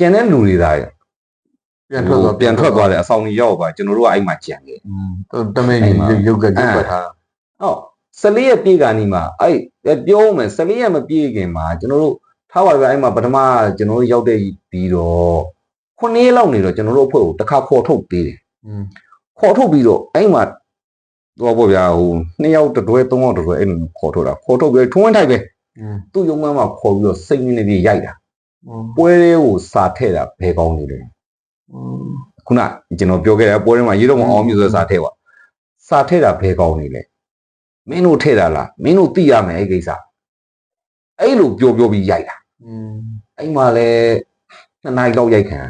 ကျန်တဲ့လူတွေသားရဲ့ပြန်ထွက်သွားပြန်ထွက်သွားတဲ့အဆောင်ကြီးရောက်ပါကျွန်တော်တို့ကအဲ့မှာကြံခဲ့တမင်ကြီးရုပ်ကကြည့်ပတ်ထားဟုတ်14ရက်ပြည့်ကနေ့မှာအဲ့ပြောမယ်14ရက်မပြည့်ခင်မှာကျွန်တော်တို့ထားပါပြအဲ့မှာပထမကျွန်တော်တို့ရောက်တဲ့ပြီးတော့ခုနှစ်ရက်လောက်နေတော့ကျွန်တော်တို့အဖွဲ့ကိုတစ်ခါခေါ်ထုတ်ပေးတယ်ခေါ်ထုတ်ပြီးတော့အဲ့မှာတော့ပေါ့ဗျာဟိုနှစ်ယောက်တွဲသုံးယောက်တွဲအဲ့လိုခေါ်ထုတ်တာခေါ်ထုတ်ပြီးထွန်းထိုက်ပဲသူ့ရုံမှမှာခေါ်ပြီးတော့စိတ်နေနေပြီးရိုက်တာ ပွဲတွေကိုစာထည့်တာဘယ်ကောင်းနေလဲခုနကျွန်တော်ပြောခဲ့တာပွဲတွေမှာရေးတော့မအောင်မြင်ဆိုစာထည့်ပါစာထည့်တာဘယ်ကောင်းနေလဲမင်းတို့ထည့်တာလားမင်းတို့သိရမယ်အဲ့ကိစ္စအဲ့လိုပြောပြောပြီးရိုက်တာအဲ့မှာလဲနှစ်နာရီလောက်ရိုက်ခံ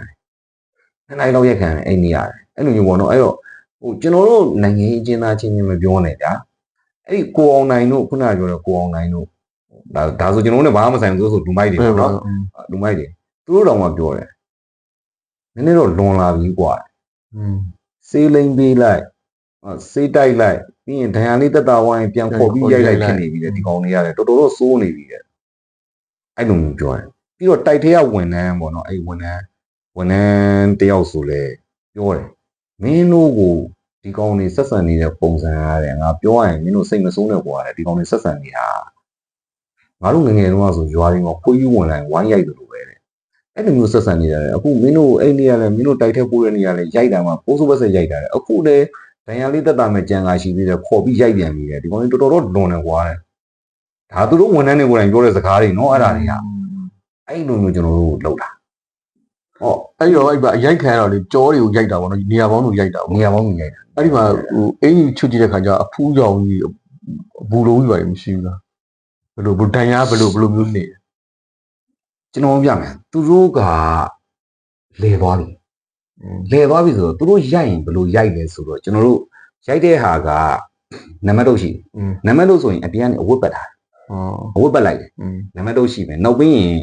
နှစ်နာရီလောက်ရိုက်ခံအဲ့နေရတယ်အဲ့လိုမျိုးပေါ့နော်အဲ့တော့ဟိုကျွန်တော်တို့နိုင်ငံရေးအကျဉ်းသားချင်းချင်းမပြောနဲ့ဗျာအဲ့ဒီကိုအောင်နိုင်တို့ခုနကပြောတဲ့ကိုအောင်နိုင်တို့ ဒါဒါဆိုကျွန်တော်တို့လည်းဘာမှမဆိုင်ဘူးဆိုလူမိုက်တွေပေါ့နော် လူမိုက်တွေသူတို့တောင်မှပြောတယ်နည်းနည်းတော့လွန်လာပြီกว่า อืม စေးလိမ့်ပေးလိုက်အော်စေးတိုက်လိုက်ပြီးရင်ဒဏ်ရာလေးတက်တာဝိုင်းပြန်ခေါ်ပြီးရိုက်လိုက်ဖြစ်နေပြီလေဒီကောင်လေးရတယ်တော်တော်တော့စိုးနေပြီလေအဲ့လိုမျိုးပြောတယ်ပြီးတော့တိုက်ထဲကဝန်ထမ်းပေါ့နော်အဲ့ဝန်ထမ်းဝန်ထမ်းတယောက်ဆိုလဲပြောတယ်မင်းတို့ကိုဒီကောင်လေးဆက်ဆံနေတဲ့ပုံစံရတယ်ငါပြောရရင်မင်းတို့စိတ်မဆိုးနဲ့ကွာတဲ့ဒီကောင်လေးဆက်ဆံနေတာ ငါတို့ငယ်ငယ်တုန်းကဆိုရွာတွေမှာခွေးကြီးဝင်လာရင်ဝိုင်းရိုက်တယ်လို့ပဲတဲ့အဲ့လိုမျိုးဆက်ဆံနေရတယ်အခုမင်းတို့အဲ့နေရာလဲမင်းတို့တိုက်ထဲပိုးတဲ့နေရာလဲရိုက်တာမှာပိုးစိုးဘက်ဆက်ရိုက်တာလေအခုလေဒဏ်ရာလေးတက်တာမဲ့ကြံကာရှိသေးတယ်ခေါ်ပြီးရိုက်ပြန်ပြီလေဒီကောင်လေးတော်တော်တော့လွန်တယ်ကွာတဲ့ဒါသူတို့ဝန်ထမ်းတွေကိုယ်တိုင်ပြောတဲ့စကားတွေနော်အဲ့ဒါတွေကအဲ့လိုမျိုးကျွန်တော်တို့လောက်တာဟောအဲ့တော့အဲ့ပါအရိုက်ခံရတော့လေကြောတွေကိုရိုက်တာပေါ့နော်နေရာပေါင်းကိုရိုက်တာပေါ့နေရာပေါင်းကြီးရိုက်တာအဲ့ဒီမှာဟိုအင်ကြီးချွတ်ကြည့်တဲ့ခါကျအဖူးကြောင်ကြီးဘူလုံးကြီးပါမရှိဘူးလား ဘလို့ဘူတန်ရဘလို့ဘလို့မျိုးနေကျွန်တော်ပြမယ်သူတို့ကလဲသွားပြီလဲသွားပြီဆိုတော့သူတို့ရိုက်ရင်ဘလို့ရိုက်လဲဆိုတော့ကျွန်တော်တို့ရိုက်တဲ့ဟာကနံပါတ်တုတ်ရှိနံပါတ်တုတ်ဆိုရင်အပြန်အဝတ်ပတ်တာအဝတ်ပတ်လိုက်တယ်နံပါတ်တုတ်ရှိမယ်နောက်ပြီးရင်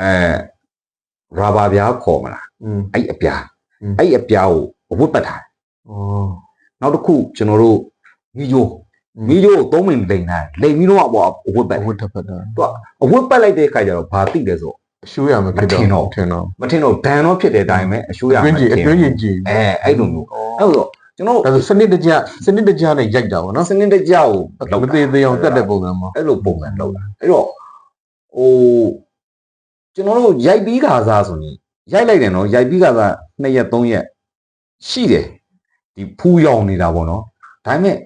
အဲရာဘာပြားခေါ်မလားအဲ့အပြားအဲ့အပြားကိုအဝတ်ပတ်တာဩနောက်တစ်ခုကျွန်တော်တို့ညီညို့ မီယိုကိုသုံးမိန်လိန်ထားတယ်လိန်ပြီးတော့အပေါ်အဝတ်ပတ်အဝတ်တစ်ဖက်တာအဝတ်ပတ်လိုက်တဲ့အခါကျတော့ဘာသိလဲဆိုအရှိုးရမှာဖြစ်တော့မထင်တော့ထင်တော့မထင်တော့ဒဏ်တော့ဖြစ်တဲ့အတိုင်းပဲအရှိုးရအတွင်းကြီးအတွင်းကြီးကြီးအဲအဲ့လိုမျိုးအဲ့တော့ကျွန်တော်ဒါဆိုစနစ်တကျစနစ်တကျနဲ့ရိုက်တာပေါ့နော်စနစ်တကျကိုမသေးသေးအောင်တက်တဲ့ပုံစံမှာအဲ့လိုပုံစံလောက်တာအဲ့တော့ဟိုကျွန်တော်တို့ရိုက်ပြီးခါစားဆိုရင်ရိုက်လိုက်တယ်နော်ရိုက်ပြီးခါစား2ရက်3ရက်ရှိတယ်ဒီဖူးရောင်နေတာပေါ့နော်ဒါပေမဲ့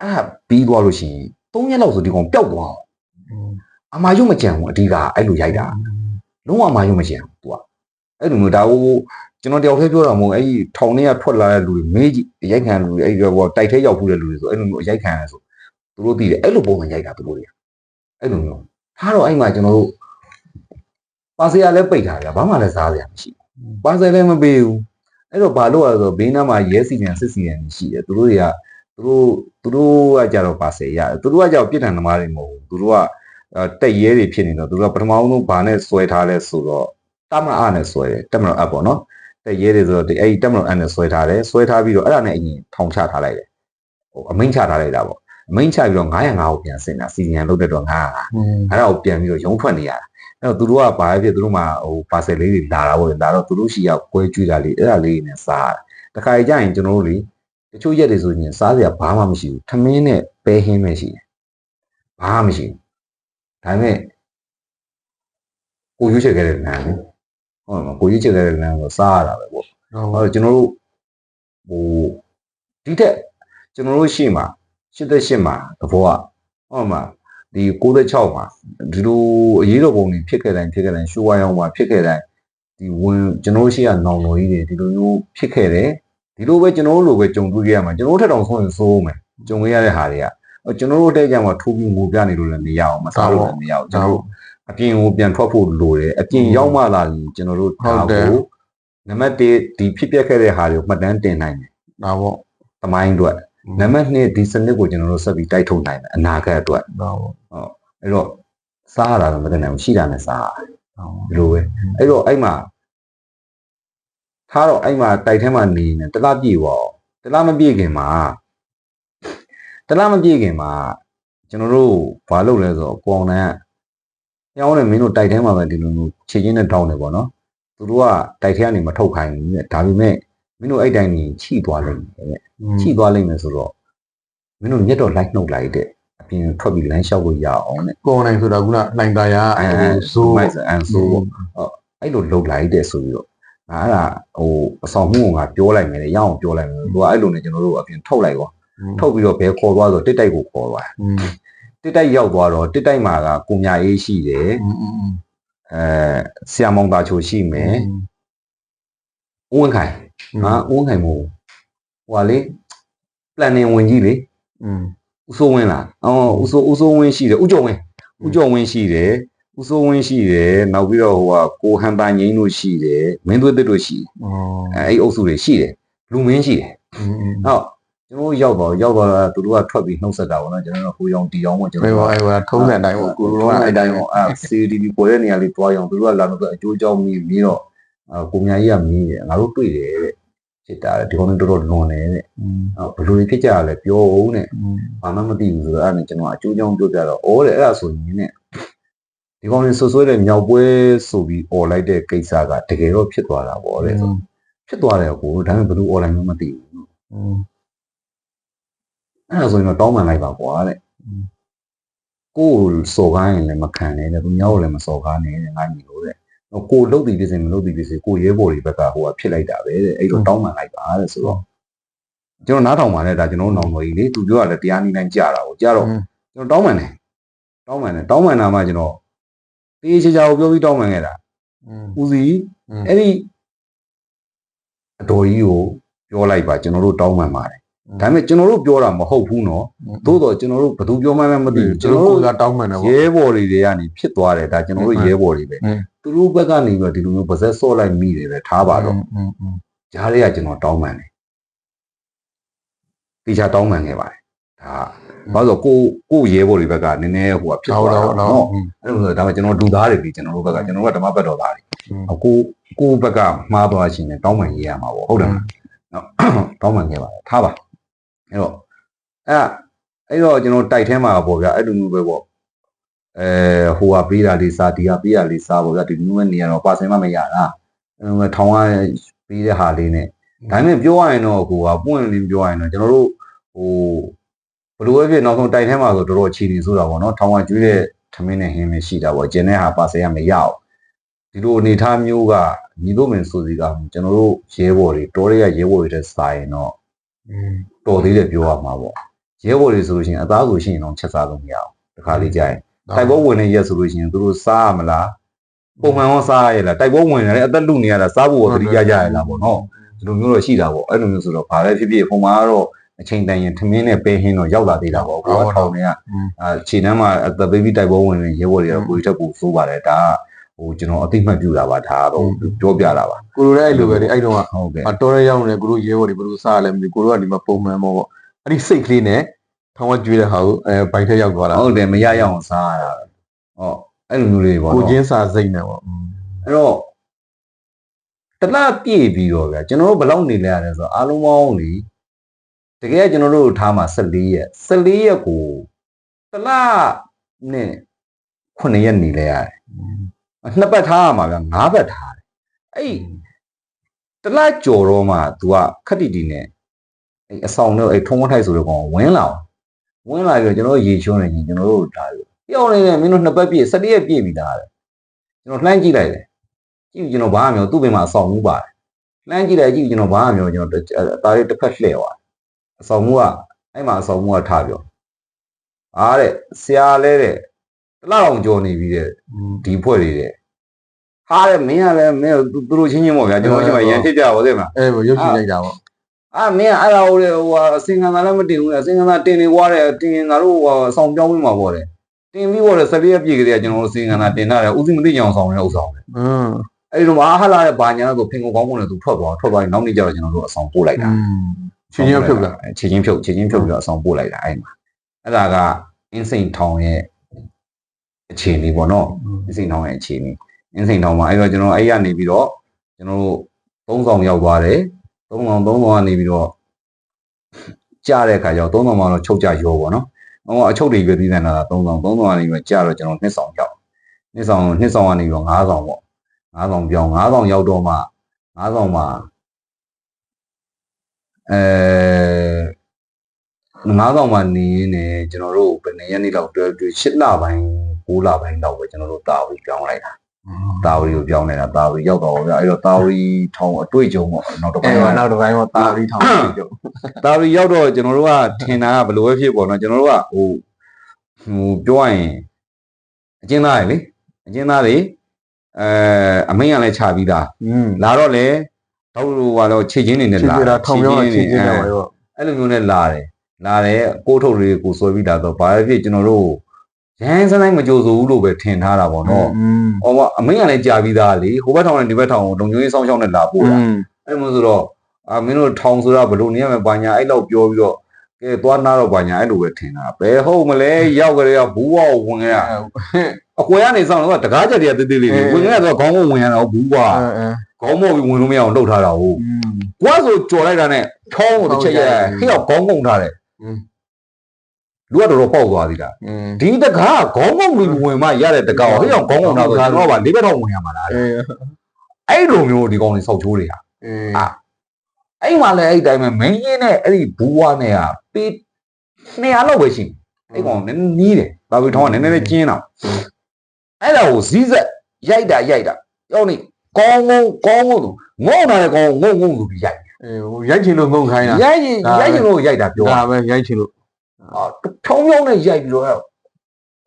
အဲ့ဒါပြီးသွားလို့ရှိရင်3ရက်လောက်ဆိုဒီကောင်ပျောက်သွားအောင်အမာရုံမကြံဘူးအဓိကအဲ့လိုရိုက်တာလုံးဝအမာရုံမကြံဘူး तू ကအဲ့လိုမျိုးဒါဟိုကျွန်တော်တယောက်တည်းပြောတာမဟုတ်အဲ့ဒီထောင်ထဲကထွက်လာတဲ့လူတွေမေးကြည့်ရိုက်ခံလူတွေအဲ့ဒီဟိုတိုက်ထဲရောက်ဖူးတဲ့လူတွေဆိုအဲ့လိုမျိုးရိုက်ခံရဆိုသူတို့သိတယ်အဲ့လိုပုံစံရိုက်တာသူတို့တွေကအဲ့လိုမျိုးထားတော့အဲ့မှာကျွန်တော်တို့ပါစရာလည်းပိတ်ထားတယ်ဘာမှလည်းစားစရာမရှိဘူးပါစရာလည်းမပေးဘူးအဲ့တော့ဘာလို့လဲဆိုတော့ဘေးနားမှာရဲစီကန်စစ်စီကန်ရှိတယ်သူတို့တွေက သူတို့သူတို့ကကြတော့ပါစရာရတယ်သူတို့ကကြတော့ပြစ်ဒဏ်သမားတွေမဟုတ်ဘူးသူတို့ကတက်ရဲတွေဖြစ်နေတော့သူတို့ကပထမဆုံးဘာနဲ့ဆွဲထားလဲဆိုတော့တမအားနဲ့ဆွဲတယ်တမတော်အပ်ပေါ့နော်တက်ရဲတွေဆိုတော့ဒီအဲ့ဒီတမတော်အပ်နဲ့ဆွဲထားတယ်ဆွဲထားပြီးတော့အဲ့ဒါနဲ့အရင်ထောင်ချထားလိုက်တယ်ဟိုအမိန့်ချထားလိုက်တာပေါ့အမိန့်ချပြီးတော့905ကိုပြန်ဆင်တာစီစီယံလုပ်တဲ့တော့905อืมအဲ့ဒါကိုပြန်ပြီးတော့ရုံးထွက်နေရတာအဲ့တော့သူတို့ကဘာဖြစ်သူတို့မှဟိုပါဆယ်လေးတွေလာတာပေါ့လေဒါတော့သူတို့ရှိရကွဲကျွေးတာလေးအဲ့ဒါလေးနဲ့စားတာတခါကြရင်ကျွန်တော်တို့လေ တချို့ရက်တွေဆိုရင်စားစရာဘာမှမရှိဘူးထမင်းနဲ့ပဲဟင်းပဲရှိတယ်ဘာမှမရှိဘူးဒါပေမဲ့ကိုရွေးချယ်ခဲ့တဲ့လမ်းလေဟုတ်မှာကိုရွေးချယ်ခဲ့တဲ့လမ်းကိုစားရတာပဲပေါ့ဟုတ်အဲ့တော့ကျွန်တော်တို့ဟိုဒီတက်ကျွန်တော်တို့ရှေ့မှာ88မှာသဘောကဟုတ်မှာဒီ96မှာဒီလိုအရေးတော်ပုံတွေဖြစ်ခဲ့တိုင်းဖြစ်ခဲ့တိုင်းရှိုးဝါရောင်းမှာဖြစ်ခဲ့တိုင်းဒီဝင်ကျွန်တော်တို့ရှေ့ကနောင်တော်ကြီးတွေဒီလိုမျိုးဖြစ်ခဲ့တယ် ဒီလိုပဲကျွန်တော်တို့လိုပဲကြုံတွေ့ခဲ့ရမှာကျွန်တော်တို့ထက်တောင်ဆုံးရင်စိုးမယ်ကြုံခဲ့ရတဲ့ဟာတွေကအဲ့ကျွန်တော်တို့တဲ့ကြမှာထိုးပြီးငိုပြနေလို့လည်းမရအောင်မစားလို့လည်းမရအောင်ကျွန်တော်တို့အပြင်ကိုပြန်ထွက်ဖို့လိုတယ်အပြင်ရောက်မှလာရင်ကျွန်တော်တို့ဒါကိုနံပါတ်1ဒီဖြစ်ပျက်ခဲ့တဲ့ဟာတွေကိုမှတ်တမ်းတင်နိုင်တယ်ဒါပေါ့သမိုင်းအတွက်နံပါတ်2ဒီစနစ်ကိုကျွန်တော်တို့ဆက်ပြီးတိုက်ထုတ်နိုင်တယ်အနာဂတ်အတွက်ဒါပေါ့ဟုတ်အဲ့တော့စားရတာတော့မတင်နိုင်ဘူးရှိတာနဲ့စားရဒါပေါ့ဒီလိုပဲအဲ့တော့အဲ့မှာ ထားတော့အဲ့မှာတိုက်ထဲမှာနေနေတလားပြည့်ပါဦးတလားမပြည့်ခင်မှာတလားမပြည့်ခင်မှာကျွန်တော်တို့ဘာလုပ်လဲဆိုတော့ကိုအောင်တန်းကညောင်းနေမင်းတို့တိုက်ထဲမှာပဲဒီလိုမျိုးခြေချင်းနဲ့တောင်းနေပေါ့နော်သူတို့ကတိုက်ထဲကနေမထုတ်ခိုင်းဘူးတဲ့ဒါပေမဲ့မင်းတို့အဲ့တိုင်းကြီးချိသွားလိမ့်မယ်တဲ့ချိသွားလိမ့်မယ်ဆိုတော့မင်းတို့ညက်တော့လိုက်နှုတ်လိုက်တဲ့အပြင်ထွက်ပြီးလမ်းလျှောက်လို့ရအောင်တဲ့ကောင်းနိုင်ဆိုတာကလှိုင်သားရအဲအဲဆိုးဆိုးမိုက်အန်ဆိုးပေါ့အဲ့လိုလုပ်လိုက်တဲ့ဆိုပြီးတော့ ငါအဲ့ဒါဟိုအဆောင်မှုကငါပြောလိုက်မယ်လေရအောင်ပြောလိုက်မယ်သူကအဲ့လိုနဲ့ကျွန်တော်တို့အပြင်ထုတ်လိုက်ရောထုတ်ပြီးတော့ဘယ်ခေါ်သွားဆိုတစ်တိုက်ကိုခေါ်သွားတစ်တိုက်ရောက်သွားတော့တစ်တိုက်မှာကကိုညာအေးရှိတယ်အဲဆရာမောင်တာချိုရှိမယ်ဦးဝန်ခိုင်ဟာဦးဝန်ခိုင်မို့ဟိုကလေ planning ဝင်ကြီးလေဦးစိုးဝင်းလားအော်ဦးစိုးဦးစိုးဝင်းရှိတယ်ဦးကျော်ဝင်းဦးကျော်ဝင်းရှိတယ် ဦးစိုးဝင်းရှိတယ်နောက်ပြီးတော့ဟိုကကိုဟန်ပါငိမ့်တို့ရှိတယ်မင်းသွေးသစ်တို့ရှိတယ်အဲ့အုပ်စုတွေရှိတယ်လူမင်းရှိတယ်ဟုတ်ကျွန်တော်ရောက်တော့ရောက်တော့သူတို့ကထွက်ပြီးနှုတ်ဆက်တာပေါ့နော်ကျွန်တော်တို့ဟိုရောင်တီရောင်ပေါ့ကျွန်တော်တို့ဟိုဟိုထုံးတဲ့အတိုင်းပေါ့ကိုတို့ကအဲ့တိုင်းပေါ့အဲ CDB ပေါ်တဲ့နေရာလေးတွားရအောင်သူတို့ကလာတော့အကျိုးကြောင့်မီးပြီးတော့ကိုမြကြီးကမီးတယ်ငါတို့တွေ့တယ်တဲ့ဖြစ်တာဒီကောင်တော်တော်လွန်တယ်တဲ့ဟုတ်ဘယ်လိုဖြစ်ကြရလဲပြောဦးတဲ့ဘာမှမသိဘူးဆိုတော့အဲ့ဒါနဲ့ကျွန်တော်အကျိုးကြောင့်ပြောပြတော့ဩတဲ့အဲ့ဒါဆိုရင်နဲ့ ဒီကောင်လေးဆွဆွဲတဲ့မြောက်ပွဲဆိုပြီးអော်လိုက်တဲ့ကိစ္စကတကယ်တော့ဖြစ်သွားတာပေါ့တဲ့ဆိုဖြစ်သွားတယ်ကိုဒါပေမဲ့ဘယ်လိုអော်လိုက်မှမသိဘူး อืม အဲ့ဒါဆိုရင်တော့တောင်းပန်လိုက်ပါကွာတဲ့ကိုယ်စော်ကားရင်လည်းမခံနဲ့တဲ့သူများကိုလည်းမစော်ကားနဲ့တဲ့ငါညီလို့တဲ့တော့ကိုယ်လုတ်တည်ဖြစ်စေမလုတ်တည်ဖြစ်စေကိုယ်ရဲဘော်တွေဘက်ကဟိုကဖြစ်လိုက်တာပဲတဲ့အဲ့တော့တောင်းပန်လိုက်ပါတဲ့ဆိုတော့ကျွန်တော်နားထောင်ပါနဲ့ဒါကျွန်တော်နောင်တော်ကြီးလေသူပြောရလဲတရားနည်းတိုင်းကြတာကိုကြတော့ ကျွန်တော်တောင်းပန်တယ်တောင်းပန်တယ်တောင်းပန်တာမှကျွန်တော် တေးချေချာကိုပြောပြီးတောင်းပန်ခဲ့တာဦးစီအဲ့ဒီအတော်ကြီးကိုပြောလိုက်ပါကျွန်တော်တို့တောင်းပန်ပါတယ်ဒါပေမဲ့ကျွန်တော်တို့ပြောတာမဟုတ်ဘူးနော်သို့တော့ကျွန်တော်တို့ဘယ်သူပြောမှန်းမသိဘူးကျွန်တော်တို့ကတောင်းပန်တယ်ပေါ့ရဲဘော်တွေတွေကနေဖြစ်သွားတယ်ဒါကျွန်တော်တို့ရဲဘော်တွေပဲသူတို့ဘက်ကနေပြီးတော့ဒီလိုမျိုးပါဇက်ဆော့လိုက်မိတယ်ပဲထားပါတော့ဂျားတွေကကျွန်တော်တောင်းပန်တယ်တေချာတောင်းပန်ခဲ့ပါတယ် ဒါဘာလို့ကိုကိုရဲဘော်တွေဘက်ကနည်းနည်းဟိုကဖြစ်သွားတာနော်အဲ့လိုဆိုဒါမှကျွန်တော်လူသားတွေလေကျွန်တော်တို့ဘက်ကကျွန်တော်တို့ကဓမ္မဘက်တော်သားတွေကိုကိုဘက်ကမှားသွားခြင်းနဲ့တောင်းပန်ရေးရမှာပေါ့ဟုတ်တယ်နော်တောင်းပန်ခဲ့ပါတယ်ထားပါအဲ့တော့အဲ့အဲ့တော့ကျွန်တော်တိုက်ထဲမှာပေါ့ဗျာအဲ့လိုမျိုးပဲပေါ့အဲဟိုကပေးတာလေးစားဒီကပေးတာလေးစားပေါ့ဗျာဒီမျိုးနဲ့နေရတော့ပါစင်မမရတာအဲ့လိုထောင်ကပေးတဲ့ဟာလေးနဲ့ဒါပေမဲ့ပြောရရင်တော့ဟိုကပွင့်လင်းပြောရရင်တော့ကျွန်တော်တို့ဟို ဘလိုပဲဖြစ်နောက်ဆုံးတိုက်ထဲမှာဆိုတော်တော်ချီနေဆိုတာပေါ့နော်ထောင်ကကျွေးတဲ့ထမင်းနဲ့ဟင်းပဲရှိတာပေါ့ကျန်တဲ့ဟာပါစင်ကမရအောင်ဒီလိုအနေထားမျိုးကညီတို့မင်းဆိုစီကကျွန်တော်တို့ရဲဘော်တွေတော်ရရရဲဘော်တွေတဲ့စာရင်တော့อืมတော်သေးတယ်ပြောရမှာပေါ့ရဲဘော်တွေဆိုလို့ရှိရင်အသားဆိုရှိရင်တော့ချက်စားလို့မရအောင်တခါလေးကြာရင်တိုက်ပွဲဝင်နေရက်ဆိုလို့ရှိရင်သူတို့စားရမလားပုံမှန်ရောစားရလားတိုက်ပွဲဝင်နေတယ်အသက်လူနေရတာစားဖို့သတိရကြရလားပေါ့နော်ဒီလိုမျိုးတော့ရှိတာပေါ့အဲ့လိုမျိုးဆိုတော့ဘာလဲဖြစ်ဖြစ်ပုံမှန်ကတော့ အချိန်တန်ရင်ထမင်းနဲ့ပဲဟင်းတော့ရောက်လာသေးတာပေါ့ကိုကထောင်နေကအာခြေနှမ်းမှာအသက်ဘေဘီတိုက်ပွဲဝင်နေရဲဘော်တွေကတော့ကိုကြီးထက်ကိုစိုးပါတယ်ဒါကဟိုကျွန်တော်အသိမှတ်ပြုတာပါဒါတော့ပြောပြတာပါကိုလိုလည်းအဲ့လိုပဲလေအဲ့တော့ကဟုတ်ကဲ့အတော်ရရောက်နေကိုတို့ရဲဘော်တွေဘယ်လိုစားရလဲမသိကိုတို့ကဒီမှာပုံမှန်ပေါ့ပေါ့အဲ့ဒီစိတ်ကလေးနဲ့ထောင်ကကျွေးတဲ့ဟာကိုအဲဘိုက်ထက်ရောက်သွားတာဟုတ်တယ်မရရအောင်စားရတာဟောအဲ့လိုမျိုးလေးပေါ့ကိုနော်ချင်းစာစိတ်နဲ့ပေါ့อืมအဲ့တော့တလားပြည့်ပြီးတော့ဗျာကျွန်တော်တို့ဘယ်လောက်နေလဲရတယ်ဆိုတော့အားလုံးပေါင်းလေ တကယ်ကျွန်တော်တို့ထားမှာ14ရက်14ရက်ကိုတလားနဲ့9ရက်နေလဲရတယ်နှစ်ပတ်ထားရမှာဗျာ9ပတ်ထားတယ်အဲ့တလားကြော်တော့မှ तू ကခက်တီတီနဲ့အဲ့အဆောင်တော့အဲ့ထုံးဝထိုက်ဆိုတဲ့ကောင်ကဝင်လာအောင်ဝင်လာပြီးတော့ကျွန်တော်တို့ရေချိုးနေရင်ကျွန်တော်တို့ဒါပြောင်းနေတယ်မင်းတို့နှစ်ပတ်ပြည့်14ရက်ပြည့်ပြီသားတယ်ကျွန်တော်လှမ်းကြည့်လိုက်တယ်ကြည့်ကျွန်တော်ဘာမှမပြောသူ့ဘက်မှာအဆောင်မှုပါတယ်လှမ်းကြည့်လိုက်ကြည့်ကျွန်တော်ဘာမှမပြောကျွန်တော်အသားလေးတစ်ဖက်လှည့်သွား အဆောင်မှုကအဲ့မှာအဆောင်မှုကထားပြောအားတဲ့ဆရာလဲတဲ့တလောက်အောင်ကြော်နေပြီတဲ့ อืม ဒီဖွဲ့လေးတဲ့ဟာတဲ့မင်းကလည်းမင်းသူတို့ချင်းချင်းပေါ့ဗျာကျွန်တော်ချင်းမရန်ဖြစ်ကြပါသေးမလား အဲ့ဘောရုပ်ရှင်လိုက်တာပေါ့ အာမင်းကအဲ့ဒါဟိုလေဟိုအစင်ကန်သာလည်းမတင်ဘူးလေအစင်ကန်သာတင်နေွားတယ်တင်ငါတို့ဟိုအဆောင်ပြောင်းပြီးမှာပေါ့တဲ့တင်ပြီးပေါ့လေ၁၄ရက်ပြည့်ကလေးကကျွန်တော်တို့အစင်ကန်သာတင်ထားတယ်ဥစဉ်မသိကြအောင်ဆောင်နေဥဆောင်တယ် อืม အဲ့ဒီတော့မဟာလာတဲ့ဘာညာဆိုဖင်ကိုကောင်းပုံနဲ့သူထွက်သွားထွက်သွားရင်နောက်နေ့ကျတော့ကျွန်တော်တို့အဆောင်ပို့လိုက်တာ อืม ချင်းချင်းဖြုတ်တာချေချင်းဖြုတ်ချေချင်းဖြုတ်ပြီးတော့အဆောင်ပို့လိုက်တာအဲ့မှာအဲ့ဒါကအင်းစိန်ထောင်ရဲ့အခြေအနေပေါ့နော်အင်းစိန်ထောင်ရဲ့အခြေအနေအင်းစိန်ထောင်မှာအဲ့တော့ကျွန်တော်အဲ့ရနေပြီးတော့ကျွန်တော်တို့သုံးဆောင်ရောက်သွားတယ်သုံးဆောင်သုံးဆောင်ကနေပြီးတော့ကြားတဲ့အခါကျတော့သုံးဆောင်မှာတော့ချုပ်ကြရောပေါ့နော်ဟိုအချုပ်တွေပဲပြီးနေတာသုံးဆောင်သုံးဆောင်ကနေပြီးတော့ကြားတော့ကျွန်တော်နှစ်ဆောင်ရောက်နှစ်ဆောင်နှစ်ဆောင်ကနေပြီးတော့ငါးဆောင်ပေါ့9000ပြောင်း9000ရောက်တော့မှ9000မှာ အဲ9000မှာနေရင်းနဲ့ကျွန်တော်တို့ဘယ်နှစ်ရက်နေ့လောက်တွဲတွဲ8လပိုင်း9လပိုင်းလောက်ပဲကျွန်တော်တို့တာဝီပြောင်းလိုက်တာတာဝီကိုပြောင်းနေတာတာဝီရောက်တော့ဗျအဲ့တော့တာဝီထောင်အတွေ့အကြုံပေါ့နောက်တစ်အဲပိုင်းကနောက်တစ်ပိုင်းတော့တာလီထောင်ပြီးကြုံတာရီရောက်တော့ကျွန်တော်တို့ကထင်တာကဘယ်လိုပဲဖြစ်ပေါ့နော်ကျွန်တော်တို့ကဟိုဟိုပြောရရင်အကျဉ်းသားတွေလေအကျဉ်းသားတွေအဲအမိန့်ကလည်းခြာပြီးသားอืมလာတော့လေ တော့ဟိုကတော့ခြေချင်းနေနဲ့ချစ်လာကြတာထောင်ပြောင်းချစ်ကြတာအဲပါရောအဲ့လိုမျိုးနဲ့လာတယ်လာတယ်ကိုယ်ထုတ်လေးကိုဆွဲပြီးလာတော့ဘာပဲဖြစ်ကျွန်တော်တို့ရန်စတိုင်းမကြိုဆိုဘူးလို့ပဲထင်ထားတာပေါ့နော်อืมဟောကအမိန့်ကလည်းကြာပြီးသားလေဟိုဘက်ထောင်နဲ့ဒီဘက်ထောင်ကိုလုံခြုံရေးစောင့်ရှောက်နဲ့လာပို့တာအဲ့လိုမျိုးဆိုတော့အာမင်းတို့ထောင်ဆိုတာဘလို့နေရမယ်ဘာညာအဲ့လောက်ပြောပြီးတော့ကဲသွားနာတော့ဘာညာအဲ့လိုပဲထင်တာဘယ်ဟုတ်မလဲရောက်ကြရဘူးဝဝင်ရ အကွယ်ကနေစောင့်တော့တကားကြက်တွေကတေးသေးလေးဝင်ရတော့ခေါင်းကဝင်ရတော့ဘူးကွာခေါင်းမော့ပြီးဝင်လို့မရအောင်လှုပ်ထားတာဟုတ်ကွာဆိုကြော်လိုက်တာနဲ့ချောင်းကိုတစ်ချက်ရဲခေောက်ခေါင်းကုန်ထားတယ်လူကတော်တော်ပေါက်သွားသေးတာဒီတကားခေါင်းကုန်ပြီးဝင်မှရတဲ့တကားဟိအောင်ခေါင်းကုန်တာဆိုတော့ဗာလေးဘက်တော့ဝင်ရမှာလားအဲ့လိုမျိုးဒီကောင်တွေဆောက်ချိုးတွေဟာအာအဲ့မှာလည်းအဲ့တိုင်းပဲမင်းကြီးနဲ့အဲ့ဒီဘူးဝါနဲ့ကပေး200လောက်ပဲရှိတယ်အဲ့ကောင်နည်းနည်းတယ်ဘာလို့ထောင်းကနည်းနည်းလေးကျင်းတော့ အဲ့ဒါကိုဇီးဆက်ရိုက်တာရိုက်တာကြောက်နေကောင်းကောင်းကောင်းကောင်းသူငုံလာတဲ့ကောင်ငုံငုံသူပြီးရိုက်အဲဟိုရိုက်ချင်လို့ငုံခိုင်းတာရိုက်ရင်ရိုက်ရင်လို့ရိုက်တာပြောဒါပဲရိုက်ချင်လို့အာထုံးထုံးနဲ့ရိုက်ပြီးတော့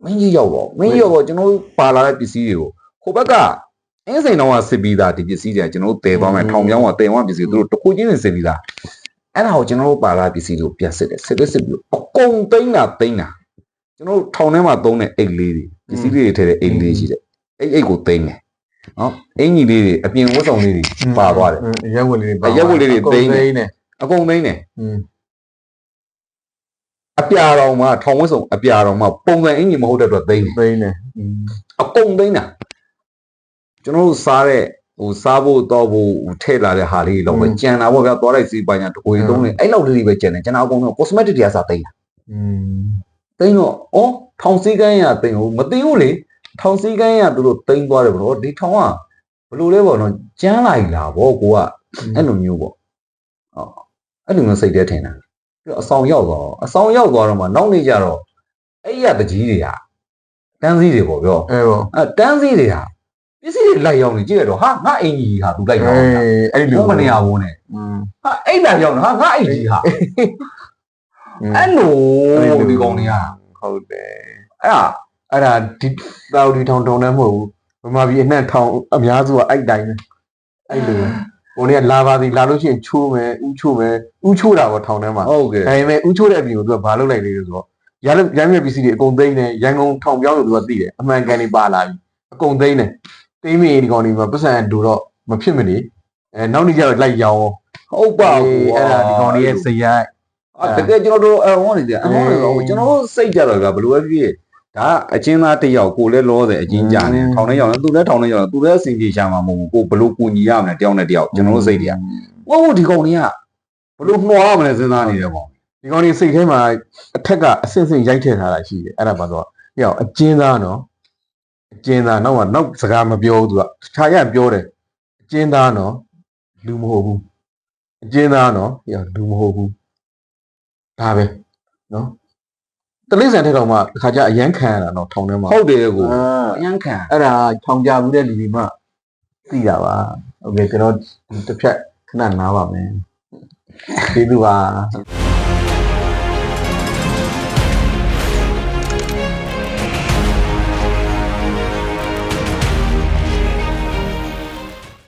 မင်းကြီးရောက်တော့မင်းကြီးရောက်တော့ကျွန်တော်ပါလာတဲ့ပစ္စည်းတွေကိုဟိုဘက်ကအင်းစိန်တော်ကစစ်ပြီးသားဒီပစ္စည်းတွေကကျွန်တော်တည်သွားမယ်ထောင်ပြောင်းကတည်သွားပစ္စည်းသူတို့တစ်ခုချင်းနေစစ်ပြီးသားအဲ့ဒါကိုကျွန်တော်တို့ပါလာပစ္စည်းတွေကိုပြန်စစ်တယ်စစ်စစ်စစ်ပြီးအကုန်သိမ်းတာသိမ်းတာ ကျွန်တော်တို့ထောင်ထဲမှာသုံးတဲ့အိတ်လေးတွေပစ္စည်းလေးတွေထည့်တဲ့အိတ်လေးရှိတယ်အိတ်အိတ်ကိုသိမ်းတယ်နော်အင်ကြီးလေးတွေအပြင်ဝတ်ဆောင်လေးတွေပါသွားတယ်ရက်ဝတ်လေးတွေပါရက်ဝတ်လေးတွေသိမ်းတယ်အကုန်သိမ်းတယ်အပြာတော်မှာထောင်ဝတ်ဆောင်အပြာတော်မှာပုံစံအင်ကြီးမဟုတ်တဲ့အတွက်သိမ်းတယ်သိမ်းတယ်အကုန်သိမ်းတာကျွန်တော်တို့စားတဲ့ဟိုစားဖို့တော့ဖို့ထည့်လာတဲ့ဟာလေးလောက်ပဲကြံတာပေါ့ဗျာသွားလိုက်စီးပိုင်းညာတကိုယ်သုံးနေအဲ့လောက်လေးတွေပဲကြံတယ်ကျွန်တော်အကုန်လုံး cosmetic တရားစားသိမ်းတာอืม သိန်းတော့ဩထောင်စည်းကမ်းရသိန်းဟုတ်မသိဘူးလေထောင်စည်းကမ်းရသူတို့သိန်းသွားတယ်ဘလို့ဒီထောင်ကဘလို့လဲပေါ့နော်ကျန်းလာ ਈ လားဗောကိုကအဲ့လိုမျိုးပေါ့ဟောအဲ့လိုမျိုးစိတ်ထဲထင်တာပြီးတော့အဆောင်ရောက်သွားတော့အဆောင်ရောက်သွားတော့မှနောက်နေ့ကျတော့အဲ့ရတကြီးတွေကတန်းစည်းတွေပေါ့ပြော အဲပေါ့ အဲတန်းစည်းတွေကပစ္စည်းတွေလိုက်ရောက်နေကြည့်ရတော့ဟာငါအင်ကြီးဟာသူလိုက် အဲ ရောက်နေတာ အဲ့ဒီ ဘု လို ံမနေရဘူးနဲ့ อืม ဟာအဲ့လာရောက်နေဟာငါအင်ကြီးဟာ အဲ့လိုဒီကောင်တွေကဟုတ်တယ်အဲ့ဒါအဲ့ဒါဒီတောက်ဒီထောင်တုံနဲ့မဟုတ်ဘူးဗမာပြည်အနှံ့ထောင်အများစုကအဲ့တိုင်းပဲအဲ့လိုဟိုနေ့ကလာပါသည်လာလို့ရှိရင်ချိုးမယ်ဥချိုးမယ်ဥချိုးတာပေါ့ထောင်ထဲမှာဟုတ်ကဲ့ဒါပေမဲ့ဥချိုးတဲ့အပြင်ကိုသူကဘာလုပ်လိုက်လဲဆိုတော့ရရရမြပစ္စည်းတွေအကုန်သိမ်းတယ်ရန်ကုန်ထောင်ပြောင်းလို့သူကသိတယ်အမှန်ကန်တွေပါလာပြီအကုန်သိမ်းတယ်သိမ်းမီဒီကောင်တွေမှာပတ်စံအတူတော့မဖြစ်မနေအဲနောက်နေ့ကျတော့လိုက်ရောင်းဟုတ်ပါဘူးအဲ့ဒါဒီကောင်တွေရဲ့ဇယိုက် အာတကယ်ကျွန်တော်တို့အဟောနေတယ်အဟောနေတော့ကျွန်တော်တို့စိတ်ကြတော့ကဘယ်လိုပဲဖြစ်ဖြစ်ဒါအချင်းသားတစ်ယောက်ကိုလည်းလောတယ်အချင်းကြတယ်ထောင်ထဲရောက်တယ်သူလည်းထောင်ထဲရောက်တယ်သူလည်းအစီအပြေရှာမှာမဟုတ်ဘူးကိုဘယ်လိုကူညီရမလဲတယောက်နဲ့တယောက်ကျွန်တော်တို့စိတ်တွေကဝဟုတ်ဒီကောင်တွေကဘယ်လိုနှောရမလဲစဉ်းစားနေတယ်ပေါ့ဒီကောင်တွေစိတ်ထဲမှာအထက်ကအဆင့်ဆင့်ရိုက်ထည့်ထားတာရှိတယ်အဲ့ဒါပါတော့ဟိအကျဉ်းသားနော်အကျဉ်းသားနောက်မှနောက်စကားမပြောဘူးသူကခြာရပြောတယ်အကျဉ်းသားနော်လူမဟုတ်ဘူးအကျဉ်းသားနော်ဟိလူမဟုတ်ဘူး ဒါပဲနော်တလိမ့်ဆန်ထဲတော့မှတခါကျအရန်ခံရတာနော်ထောင်ထဲမှာဟုတ်တယ်ကိုအရန်ခံအဲ့ဒါထောင်ကြဘူးတဲ့လူတွေမှသိတာပါဟုတ်ကဲ့ကျွန်တော်တစ်ဖြတ်ခဏနားပါမယ်ကျေးဇူးပါ